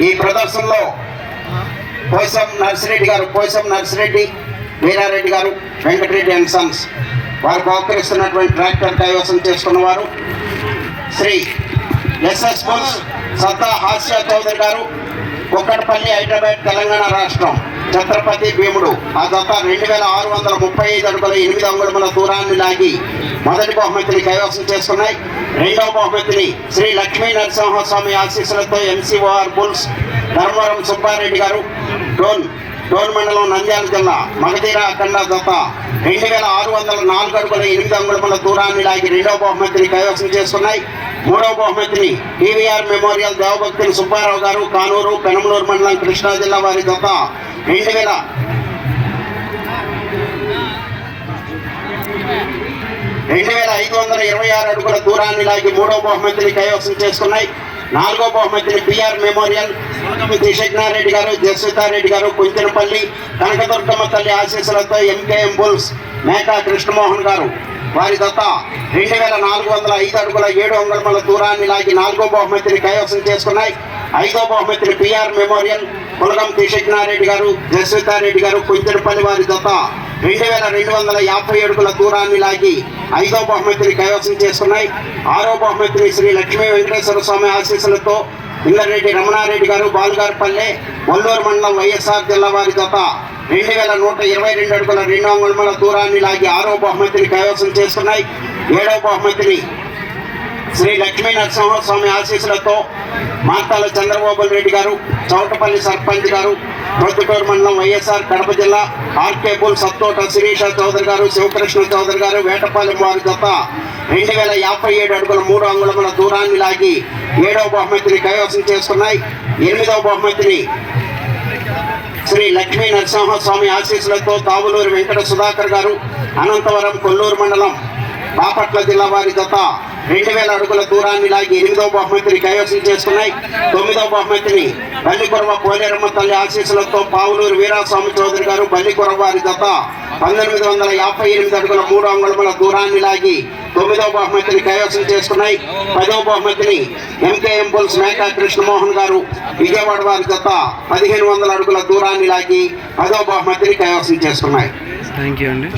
ఈ ప్రదర్శనలో పోసం నర్సిరెడ్డి గారు పోసం నర్సిరెడ్డి వీరారెడ్డి గారు వెంకటరెడ్డి అండ్ సన్స్ వారు బహుకరిస్తున్నటువంటి ట్రాక్టర్ కైవసం చేసుకున్న వారు శ్రీ ఎస్ఎస్ బుల్స్ సత్తా హాస్య చౌదరి గారు కుక్కడపల్లి హైదరాబాద్ తెలంగాణ రాష్ట్రం ఛత్రపతి భీముడు. ఆ దత్త రెండు వేల ఆరు వందల ముప్పై ఐదు అడుగుల ఎనిమిది అంగుళముల దూరాన్ని లాగి మొదటి బహుమతిని కైవసం చేసుకున్నాయి. రెండవ బహుమతిని శ్రీ లక్ష్మీ నరసింహస్వామి ఆశీస్సులతో ఎంసీఓఆర్ బుల్స్ ధర్మవరం సుబ్బారెడ్డి గారు డోన్ డోన్ మండలం నంద్యాల జిల్లా మగధీర అఖండ దత్త రెండు వేల ఆరు వందల నాలుగు అడుగుల ఎనిమిది అంగుళముల దూరాన్ని లాగి రెండవ బహుమతిని కైవసం చేసుకున్నాయి. మూడవ బహుమతిని టీవీఆర్ మెమోరియల్ దేవభక్తులు సుబ్బారావు గారు కానూరు పెనమలూరు మండలం కృష్ణా జిల్లా వారి దత్త రెండు వేల రెండు వేల ఐదు వందల ఇరవై ఆరు అడుగుల దూరాన్ని లాగి మూడో బహుమతిని కైవసం చేసుకున్నాయి. నాలుగో బహుమతిని పిఆర్ మెమోరియల్. దిశజ్ఞారెడ్డి గారు జస్వితారెడ్డి గారు కుంచెనపల్లి కనకదుర్గమ్మ తల్లి ఆశీస్సులతో ఎంకేఎం బుల్స్ మేకా కృష్ణమోహన్ గారు. వారి దత్త రెండు వేల నాలుగు వందల ఐదు అడుగుల ఏడు అంగుళముల దూరాన్ని లాగి నాలుగో బహుమతిని కైవసం చేసుకున్నాయి. ఐదో బహుమతిని పిఆర్ మెమోరియల్. కులగం దిశజ్ఞారెడ్డి గారు జస్వితారెడ్డి గారు కుంచెనపల్లి వారి దత్త రెండు వేల రెండు వందల యాభై అడుగుల దూరాన్ని లాగి ఐదో బహుమతిని కైవసం చేసుకున్నాయి ఆరో బహుమతిని శ్రీ లక్ష్మీ వెంకటేశ్వర స్వామి ఆశీస్సులతో ఇందరెడ్డి రమణారెడ్డి గారు బాలుగారిపల్లె మల్లూరు మండలం వైఎస్ఆర్ జిల్లా వారి జత రెండు వేల నూట ఇరవై రెండు అడుగుల రెండు అంగుళముల దూరాన్ని లాగి ఆరో బహుమతిని కైవసం చేసుకున్నాయి ఏడో బహుమతిని శ్రీ లక్ష్మీ నరసింహస్వామి ఆశీస్సులతో మార్తాల చంద్రబాబు రెడ్డి గారు చౌటపల్లి సర్పంచ్ గారు ప్రొద్దుటూరు మండలం వైఎస్ఆర్ కడప జిల్లా ఆర్కేబుల్ సత్తోట శిరీష చౌదరి గారు శివకృష్ణ చౌదరి గారు వేటపాలెం వారి జత రెండు వేల యాభై ఏడు అడుగుల మూడు అంగుళముల దూరాన్ని లాగి ఏడవ బహుమతిని కైవసం చేసుకున్నాయి. ఎనిమిదవ బహుమతిని శ్రీ లక్ష్మీ నరసింహస్వామి ఆశీస్సులతో తావులూరు వెంకట సుధాకర్ గారు అనంతవరం కొల్లూరు మండలం బాపట్ల జిల్లా వారి జత రెండు వేల అడుగుల దూరాన్ని లాగి ఎనిమిదవ బహుమతిని కైవసం చేసుకున్నాయి. తొమ్మిదవ బహుమతిని బల్లికొరవ పోలేరమ్మ తల్లి ఆశీస్సులతో పావులూరు వీరాస్వామి చౌదరి గారు బల్లికొరవ వారి జత పంతొమ్మిది వందల యాభై ఎనిమిది అడుగుల మూడు అంగుళముల దూరాన్ని లాగి తొమ్మిదవ బహుమతిని కైవసం చేసుకున్నాయి. పదవ బహుమతిని ఎంకేఎం బుల్స్ మేకా కృష్ణమోహన్ గారు విజయవాడ వారి జత పదిహేను వందల అడుగుల దూరాన్ని లాగి పదవ బహుమతిని కైవసం చేసుకున్నాయి. థ్యాంక్ యూ అండి.